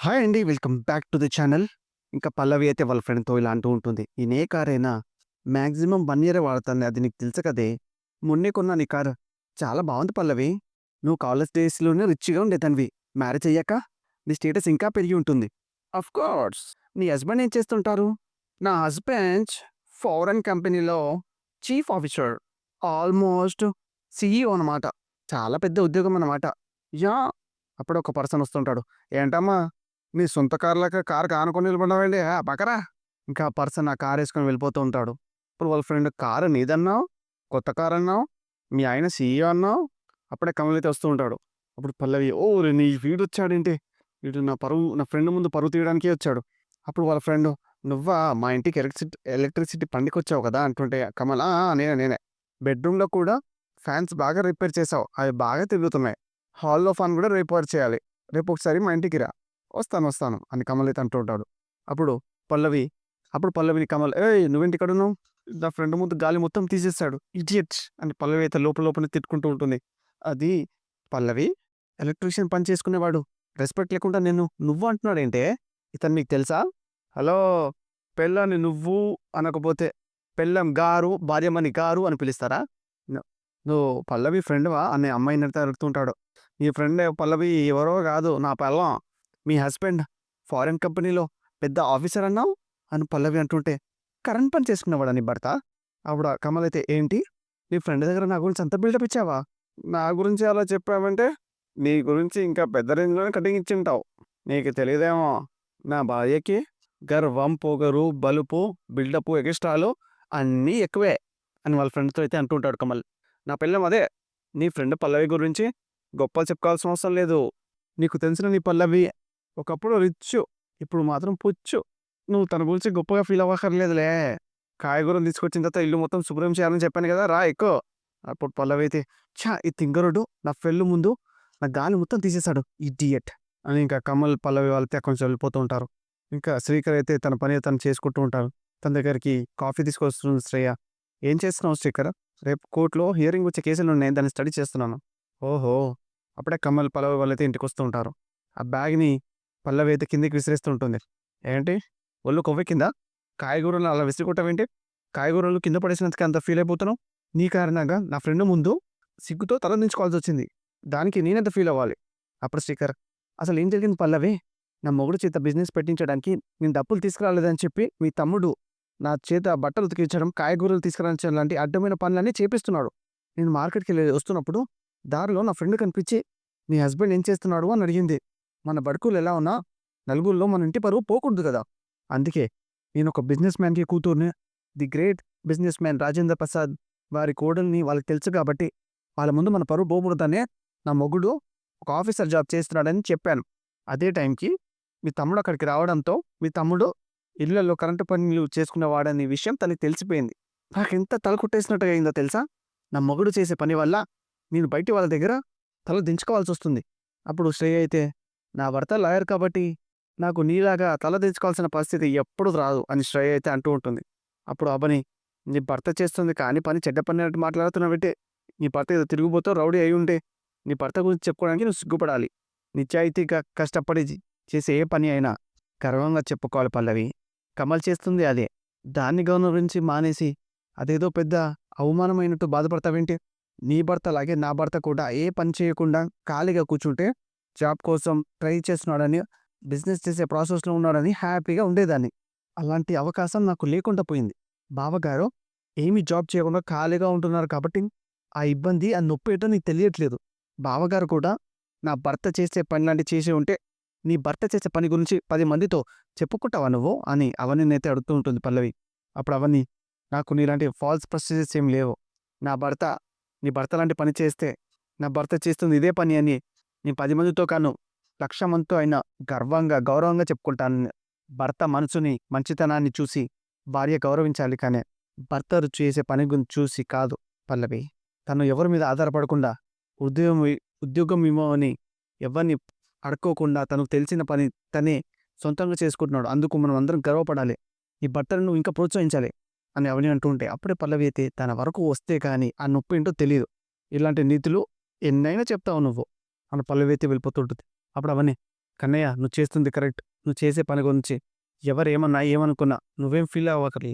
Hi అండి. Welcome back to the channel. ఇంకా పల్లవి అయితే వాళ్ళ ఫ్రెండ్‌తో ఇలా అంటూ ఉంటుంది. "నేను ఏ కార్ అయినా మ్యాక్సిమం వన్ ఇయర్ వాడుతుంది అది నీకు తెలుసు కదే! మొన్నే కొన్నాను ఈ కారు. చాలా బాగుంది పల్లవి. నువ్వు కాలేజ్ డేస్‌లోనే రిచ్‌గా ఉండేదానివి. మ్యారేజ్ అయ్యాక నీ స్టేటస్ ఇంకా పెరిగి ఉంటుంది." "ఆఫ్‌కోర్స్. నీ హస్బెండ్ ఏం చేస్తుంటారు?" "నా హస్బెండ్ ఫారెన్ కంపెనీలో చీఫ్ ఆఫీసర్. ఆల్మోస్ట్ సిఈఓ అనమాట. చాలా పెద్ద ఉద్యోగం అనమాట." యా అప్పుడు ఒక పర్సన్ వస్తుంటాడు. "ఏంటమ్మా! నీ సొంత కార్‌లాగా కారు కానుకొని నిలబడ్డావేంటి? ఆ పక్కరా." ఇంకా ఆ పర్సన్ ఆ కారు వేసుకొని వెళ్ళిపోతూ ఉంటాడు. ఇప్పుడు వాళ్ళ ఫ్రెండ్ "కారు నీదన్నావు, కొత్త కారు అన్నావు, మీ ఆయన సీఈఓ అన్నావు." అప్పుడే కమలైతే వస్తూ ఉంటాడు. అప్పుడు పల్లవి "ఓరిని నీ వీడు నా పరువు నా ఫ్రెండ్ ముందు పరువు తీయడానికే వచ్చాడు." అప్పుడు వాళ్ళ ఫ్రెండ్ "నువ్వా మా ఇంటికి ఎలక్ట్రిసిటీ ఎలక్ట్రిసిటీ పండుకొచ్చావు కదా!" అంటుంటే కమల నేనే నేనే. బెడ్‌రూమ్‌లో కూడా ఫ్యాన్స్ బాగా రిపేర్ చేసావు అవి బాగా తిరుగుతున్నాయి. హాల్‌లో ఫ్యాన్ కూడా రిపేర్ చేయాలి. రేపు ఒకసారి మా ఇంటికి రా." "వస్తాను వస్తాను" అని కమల్ అయితే అంటూ ఉంటాడు. అప్పుడు పల్లవి అప్పుడు పల్లవిని కమల్ ఏ నువ్వేంటి ఇక్కడున్నావు? నా ఫ్రెండ్ ముందు గాలి మొత్తం తీసేస్తాడు ఇడియట్" అని పల్లవి అయితే లోపల లోపల తిట్టుకుంటూ ఉంటుంది. "అది పల్లవి ఎలక్ట్రీషియన్ పని చేసుకునేవాడు. రెస్పెక్ట్ లేకుండా నేను నువ్వు అంటున్నాడేంటే? ఇతను నీకు తెలుసా? హలో! పెళ్ళని నువ్వు అనకపోతే పెళ్ళం గారు, భార్యమ్మని గారు అని పిలుస్తారా? నువ్వు పల్లవి ఫ్రెండ్‌వా?" అని అమ్మాయినైతే అడుగుతుంటాడు. "నీ ఫ్రెండ్ పల్లవి ఎవరో కాదు నా పెళ్ళాం. మీ హస్బెండ్ ఫారెన్ కంపెనీలో పెద్ద ఆఫీసర్ అన్నావు" అని పల్లవి అంటుంటే "కరెంట్ పని చేసుకునేవాడా నీ భర్త?" ఆవిడ కమల్ అయితే "ఏంటి? నీ ఫ్రెండ్ దగ్గర నా గురించి అంత బిల్డప్ ఇచ్చావా? నా గురించి అలా చెప్పావంటే నీ గురించి ఇంకా పెద్ద రేంజ్‌లోనే కటింగ్ ఇచ్చింటావు నీకు తెలియదేమో నా భార్యకి గర్వం, పొగరు, బలుపు, బిల్డప్ ఎగస్ట్రాలు అన్నీ ఎక్కువే" అని వాళ్ళ ఫ్రెండ్‌తో అయితే అంటుంటాడు కమల్. "నా పిల్లం అదే. నీ ఫ్రెండ్ పల్లవి గురించి గొప్పలు చెప్పుకోవాల్సిన అవసరం లేదు. నీకు తెలిసిన నీ పల్లవి ఒకప్పుడు రిచ్చు. ఇప్పుడు మాత్రం పుచ్చు. నువ్వు తన గురించి గొప్పగా ఫీల్ అవ్వక్కర్లేదులే. కాయగూరలు తీసుకొచ్చిన తర్వాత ఇల్లు మొత్తం శుభ్రం చేయాలని చెప్పాను కదా! రా ఎక్కు." అప్పుడు పల్లవి అయితే ఛా ఈ తింగరుడు నా ఫెల్లు ముందు నా గాలి మొత్తం తీసేసాడు. ఇడియట్" అని ఇంకా కమల్, పల్లవి వాళ్ళైతే అక్కడి నుంచి వెళ్ళిపోతూ ఉంటారు. ఇంకా శ్రీకర్ అయితే తన పని తను చేసుకుంటూ ఉంటారు. తన దగ్గరికి కాఫీ తీసుకొస్తుంది శ్రేయ. "ఏం చేస్తున్నావు శ్రీకర్?" "రేపు కోర్టులో హియరింగ్ వచ్చే కేసులు ఉన్నాయి దాన్ని స్టడీ చేస్తున్నాను." "ఓహో!" అప్పుడే కమల్, పల్లవి వాళ్ళైతే ఇంటికి వస్తూ ఉంటారు. ఆ బ్యాగ్‌ని పల్లవి అయితే కిందకి విసిరేస్తూ "ఏంటి? ఒళ్ళు కింద కాయగూరలు అలా విసిరికొట్టావేంటి? కాయగూరలు కింద పడేసినందుకు అంత ఫీల్ అయిపోతున్నావు? నీ కారణంగా నా ఫ్రెండ్ ముందు సిగ్గుతో తల దించుకోవాల్సొచ్చింది. దానికి నేనెంత ఫీల్ అవ్వాలి?" అప్పుడు శ్రీకర్ "అసలు ఏం జరిగింది పల్లవి? నా మొగుడు చేత బిజినెస్ పెట్టించడానికి నేను డబ్బులు తీసుకురాలేదని చెప్పి మీ తమ్ముడు నా చేత బట్టలు ఉతికించడం, కాయగూరలు తీసుకురావడం లాంటి అడ్డమైన పనులన్నీ చేపిస్తున్నాడు. నేను మార్కెట్‌కెళ్ళి వస్తున్నప్పుడు దారిలో నా ఫ్రెండ్ కనిపించి నీ హస్బెండ్ ఏం చేస్తున్నాడు అని అడిగింది. మన బడుకులు ఎలా ఉన్నా నలుగురిలో మన ఇంటి పరువు పోకూడదు కదా! అందుకే నేనొక బిజినెస్ మ్యాన్‌కి కూతుర్ని. The great businessman Rajendra Prasad వారి కోడల్ని వాళ్ళకి తెలుసు కాబట్టి వాళ్ళ ముందు మన పరువు పోకూడదనే నా మొగుడు ఒక ఆఫీసర్ జాబ్ చేస్తున్నాడని చెప్పాను. అదే టైంకి మీ తమ్ముడు అక్కడికి రావడంతో మీ తమ్ముడు ఇళ్ళలో కరెంటు పనులు చేసుకునేవాడనే విషయం తనకి తెలిసిపోయింది. నాకెంత తల కొట్టేసినట్టుగా అయిందో తెలుసా? నా మొగుడు చేసే పని వల్ల నేను బయటి వాళ్ళ దగ్గర తల దించుకోవాల్సొస్తుంది." అప్పుడు శ్రేయ అయితే "నా భర్త లాయర్ కాబట్టి నాకు నీలాగా తల దించుకోవాల్సిన పరిస్థితి ఎప్పుడు రాదు" అని శ్రేయ అయితే అంటూ ఉంటుంది. అప్పుడు అవని "నీ భర్త చేస్తుంది కాని పని చెడ్డ పని అన్నట్టు మాట్లాడుతున్నావేంటి? నీ భర్త ఏదో తిరుగుబోతూ రౌడీ అయి ఉంటే నీ భర్త గురించి చెప్పుకోవడానికి నువ్వు సిగ్గుపడాలి. నిత్యాయితీగా కష్టపడి చేసే ఏ పని అయినా గర్వంగా చెప్పుకోవాలి పల్లవి. కమల్ చేస్తుంది అదే. దాన్ని గౌరవించి మానేసి అదేదో పెద్ద అవమానమైనట్టు బాధపడతావేంటి? నీ భర్త లాగే నా భర్త కూడా ఏ పని చేయకుండా ఖాళీగా కూర్చుంటే జాబ్ కోసం ట్రై చేస్తున్నాడని, బిజినెస్ చేసే ప్రాసెస్‌లో ఉన్నాడని హ్యాపీగా ఉండేదాన్ని. అలాంటి అవకాశం నాకు లేకుండా పోయింది. బావగారు ఏమీ జాబ్ చేయకుండా ఖాళీగా ఉంటున్నారు కాబట్టి ఆ ఇబ్బంది, ఆ నొప్పేంటో నీకు తెలియట్లేదు. బావగారు కూడా నా భర్త చేసే పనిలాంటివి చేసి ఉంటే నీ భర్త చేసే పని గురించి పది మందితో చెప్పుకుంటావా నువ్వు?" అని అవన్నీనైతే అడుగుతూ ఉంటుంది పల్లవి. అప్పుడు అవన్నీ "నాకు నీలాంటి ఫాల్స్ ప్రొసీజర్స్ ఏం లేవు. నా భర్త నీ భర్త లాంటి పని చేస్తే నా భర్త చేస్తుంది ఇదే పని అని నేను పది మందితో కాను లక్ష మందితో అయినా గర్వంగా, గౌరవంగా చెప్పుకుంటాను. భర్త మనసుని, మంచితనాన్ని చూసి భార్య గౌరవించాలి కానీ భర్త చేసే పని గురించి చూసి కాదు పల్లవి. తను ఎవరి మీద ఆధారపడకుండా ఉద్యోగం ఉద్యోగం ఇవ్వమని ఎవరిని అడుక్కోకుండా తనకు తెలిసిన పని తనే సొంతంగా చేసుకుంటున్నాడు. అందుకు మనం అందరం గర్వపడాలి. ఈ భర్తను నువ్వు ఇంకా ప్రోత్సహించాలి" అని అవని అంటూ ఉంటే అప్పుడే పల్లవి అయితే తన వరకు వస్తే కానీ ఆ నొప్పేంటో తెలీదు. ఇలాంటి నీతులు ఎన్నైనా చెప్తావు నువ్వు అని పల్లవి వెళ్ళిపోతుంటుంది. అప్పుడు అవన్నీ కన్నయ్య నువ్వు చేస్తుంది కరెక్ట్. నువ్వు చేసే పని గురించి ఎవరు ఏమన్నా ఏమనుకున్నా నువ్వేం ఫీల్ అవ్వకలి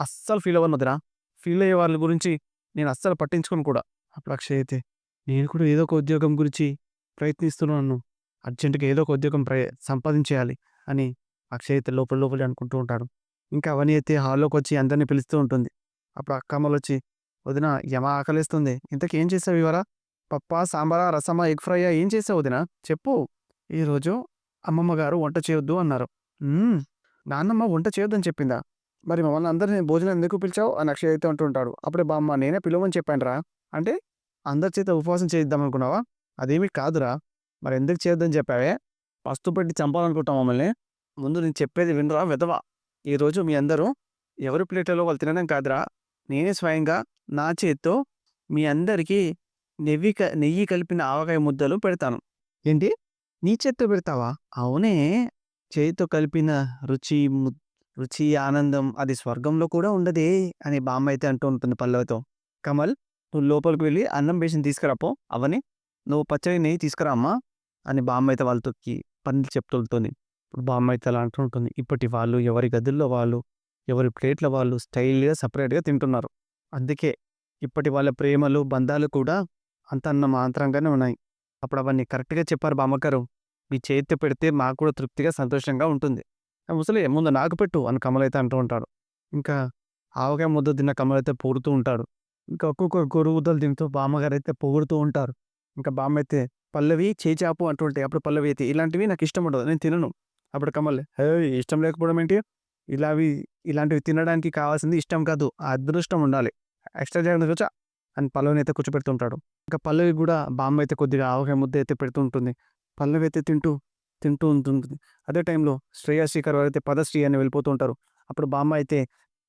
అస్సలు ఫీల్ అవ్వను వదినా ఫీల్ అయ్యే వాళ్ళ గురించి నేను అస్సలు పట్టించుకోను కూడా. అప్పుడు అక్షయ్ అయితే నేను కూడా ఏదో ఒక ఉద్యోగం గురించి ప్రయత్నిస్తున్నాను అర్జెంటుగా ఏదో ఒక ఉద్యోగం ప్రయ సంపాదించేయాలి అని అక్షయ్ అయితే లోపల లోపలి అనుకుంటూ ఉంటాడు. ఇంకా అవన్నీ అయితే హాల్లోకి వచ్చి అందరినీ పిలుస్తూ ఉంటుంది. అప్పుడు అక్కమ్మలు వచ్చి వదిన యమ ఆకలిస్తుంది. ఇంతకేం చేసావు ఇవరా పప్ప సాంబారా రసమా ఎగ్ ఫ్రైయా ఏం చేసావు వదిన? చెప్పు. ఈరోజు అమ్మమ్మ గారు వంట చేయొద్దు అన్నారు. నాన్నమ్మ వంట చేయొద్దని చెప్పిందా? మరి మమ్మల్ని అందరినీ భోజనం ఎందుకు పిలిచావు? అని అక్షయ్ అయితే అంటుంటాడు అప్పుడే బామ్మ నేనే పిలవమని చెప్పానురా. అంటే అందరి చేత ఉపవాసం చేద్దాం అనుకున్నావా అదేమీ కాదురా. మరి ఎందుకు చేయొద్దని చెప్పావే? పస్తు పెట్టి చంపాలనుకుంటాం మమ్మల్ని. ముందు నేను చెప్పేది వినరా విధవా? ఈరోజు మీ అందరూ ఎవరి ప్లేట్లలో వాళ్ళు తినడం కాదురా. నేనే స్వయంగా నా చేత్తో మీ అందరికీ క నెయ్యి కలిపిన ఆవకాయ ముద్దలు పెడతాను. ఏంటి? నీ చేత్తో పెడతావా? అవునే. చేతితో కలిపిన రుచి రుచి ఆనందం అది స్వర్గంలో కూడా ఉండదే అని బామ్మ అయితే అంటూ ఉంటుంది పల్లవితో. కమల్ నువ్వు లోపలికి వెళ్ళి అన్నం బేసిన తీసుకురాపో అవని. నువ్వు పచ్చడి నెయ్యి తీసుకురా అమ్మా అని బామ్మ అయితే వాళ్ళతో పనులు చెప్తుంటుంది. ఇప్పుడు బామ్మ అయితే అలా అంటుంటుంది ఇప్పటి వాళ్ళు ఎవరి గదుల్లో వాళ్ళు ఎవరి ప్లేట్ల వాళ్ళు స్టైల్గా సపరేట్గా తింటున్నారు. అందుకే ఇప్పటి వాళ్ళ ప్రేమలు బంధాలు కూడా అంత అన్న మాత్రంగానే ఉన్నాయి. అప్పుడు అవన్నీ కరెక్ట్గా చెప్పారు బామ్మగారు. మీ చేతి పెడితే మాకు కూడా తృప్తిగా సంతోషంగా ఉంటుంది. ముసలి ముందు నాకు పెట్టు అని కమలైతే అంటూ ఉంటాడు. ఇంకా ఆవకాయ ముద్ద తిన్న కమలైతే పొగుడుతూ ఉంటాడు. ఇంకా ఒక్కొక్క గొరుగుదలు తింటూ బామ్మగారు అయితే పొగుడుతూ ఉంటారు. ఇంకా బామ్మ అయితే పల్లవి చేచాపు అంటుంటాయి అప్పుడు పల్లవి అయితే ఇలాంటివి నాకు ఇష్టం ఉండదు నేను తినను. అప్పుడు కమల్ హే ఇష్టం లేకపోవడం ఏంటి? ఇలావి ఇలాంటివి తినడానికి కావాల్సింది ఇష్టం కాదు ఆ అదృష్టం ఉండాలి. ఎక్స్ట్రా జాగ్రత్త అండ్ అని పల్లవిని అయితే కూర్చోపెడుతుంటాడు ఇంకా పల్లవి కూడా బామ్మ అయితే కొద్దిగా ఆవకాయ ముద్ద అయితే పెడుతూ ఉంటుంది పల్లవి అయితే తింటూ తింటూ ఉంటుంది. అదే టైంలో శ్రేయ శ్రీకర్ వారు అయితే పదశ్రీ అని వెళ్ళిపోతూ ఉంటారు. అప్పుడు బామ్మ అయితే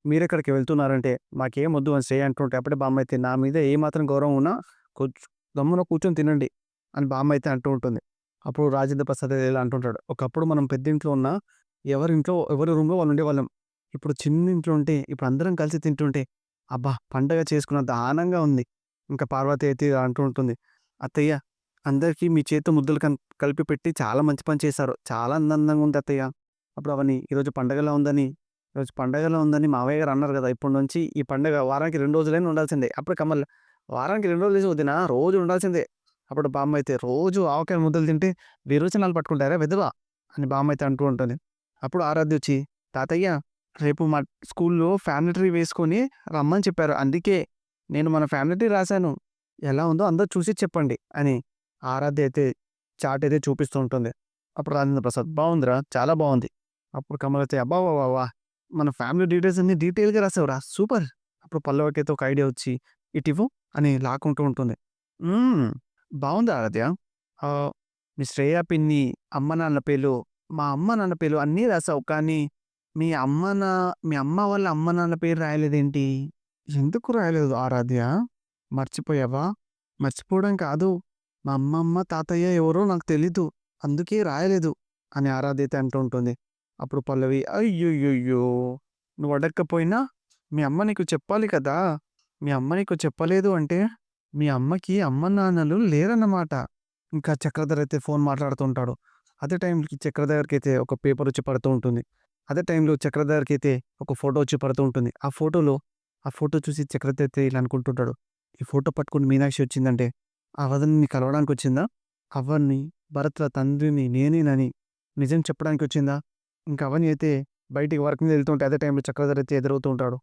మీరెక్కడికి వెళ్తున్నారంటే మాకేం వద్దు అని శ్రేయ అంటుంటే అప్పుడే బామ్మ అయితే నా మీద ఏ మాత్రం గౌరవం ఉన్నా కూర్చు గమ్మున కూర్చొని తినండి అని బామ్మ అయితే అంటూ ఉంటుంది. అప్పుడు రాజేంద్ర ప్రసాద్ ఇలా అంటుంటాడు. ఒకప్పుడు మనం పెద్ద ఇంట్లో ఉన్న ఎవరి ఇంట్లో ఎవరి రూమ్లో వాళ్ళు ఉండేవాళ్ళం. ఇప్పుడు చిన్న ఇంట్లో ఉంటే ఇప్పుడు అందరం కలిసి తింటుంటే అబ్బా! పండగ చేసుకున్నంత ఆనందంగా ఉంది. ఇంకా పార్వతి అయితే అంటూ ఉంటుంది. అత్తయ్య అందరికీ మీ చేతితో ముద్దలు కన్ కలిపి పెట్టి చాలా మంచి పని చేశారు. చాలా అందంగా ఉంది అత్తయ్య. అప్పుడు అవని ఈరోజు పండగలా ఉందని ఈరోజు పండగలా ఉందని మావయ్య గారు అన్నారు కదా! ఇప్పటి నుంచి ఈ పండగ వారానికి రెండు రోజులైనా ఉండాల్సిందే. అప్పుడు కమల్ వారానికి రెండు రోజులు వదినా రోజు ఉండాల్సిందే. అప్పుడు బామ్మ అయితే రోజు ఆవకాయ ముద్దలు తింటే విరోచనాలు పట్టుకుంటారా వెదవా అని బామ్మ అయితే అంటూ ఉంటుంది. అప్పుడు ఆరాధ్య వచ్చి తాతయ్య రేపు మా స్కూల్లో ఫ్యామిలీ ట్రీ వేసుకొని రమ్మని చెప్పారు. అందుకే నేను మన ఫ్యామిలీ ట్రీ రాశాను. ఎలా ఉందో అందరూ చూసి చెప్పండి అని ఆరాధ్య అయితే చాట్ అయితే చూపిస్తూ ఉంటుంది. అప్పుడు రాజేంద్ర ప్రసాద్ బాగుందిరా చాలా బాగుంది అప్పుడు కమల్ అయితే అబ్బా వా వా మన ఫ్యామిలీ డీటెయిల్స్ అన్ని డీటెయిల్గా రాసావురా సూపర్. అప్పుడు పల్లవకి అయితే ఒక ఐడియా వచ్చి ఇటివు అని లాక్కుంటూ ఉంటుంది. బాగుంది ఆరాధ్య. మీ శ్రేయా పిన్ని అమ్మ నాన్న పేర్లు మా అమ్మ నాన్న పేర్లు అన్నీ రాసావు కానీ మీ అమ్మ నా మీ అమ్మ వాళ్ళ అమ్మ నాన్న పేరు రాయలేదేంటి? ఎందుకు రాయలేదు ఆరాధ్య? మర్చిపోయావా? మర్చిపోవడం కాదు. మా అమ్మమ్మ తాతయ్య ఎవరో నాకు తెలీదు. అందుకే రాయలేదు అని ఆరాధ్యత అంటూ ఉంటుంది. అప్పుడు పల్లవి అయ్యోయ్యో నువ్వు అడగకపోయినా మీ అమ్మ నీకు చెప్పాలి కదా? మీ అమ్మ నీకు చెప్పలేదు అంటే మీ అమ్మకి అమ్మ నాన్నలు లేరన్నమాట. ఇంకా చక్రధర్ అయితే ఫోన్ మాట్లాడుతుంటాడు. అదే టైంకి చక్రధర్కి అయితే ఒక పేపర్ వచ్చి పడుతూ ఉంటుంది. అదే టైంలో చక్రధర్కి అయితే ఒక ఫోటో వచ్చి పడుతూ ఉంటుంది. ఆ ఫోటోలో ఆ ఫోటో చూసి చక్రధర్ అయితే ఇలా అనుకుంటుంటాడు ఈ ఫోటో పట్టుకుని మీనాక్షి వచ్చిందంటే ఆ వదన్ని కలవడానికి వచ్చిందా? అవన్ని భరత్ల తండ్రిని నేనేనని నిజం చెప్పడానికి వచ్చిందా? ఇంకా అవని అయితే బయటికి వర్క్ మీద వెళ్తుంటే అదే టైంలో చక్రధర్ అయితే ఎదురవుతూ ఉంటాడు.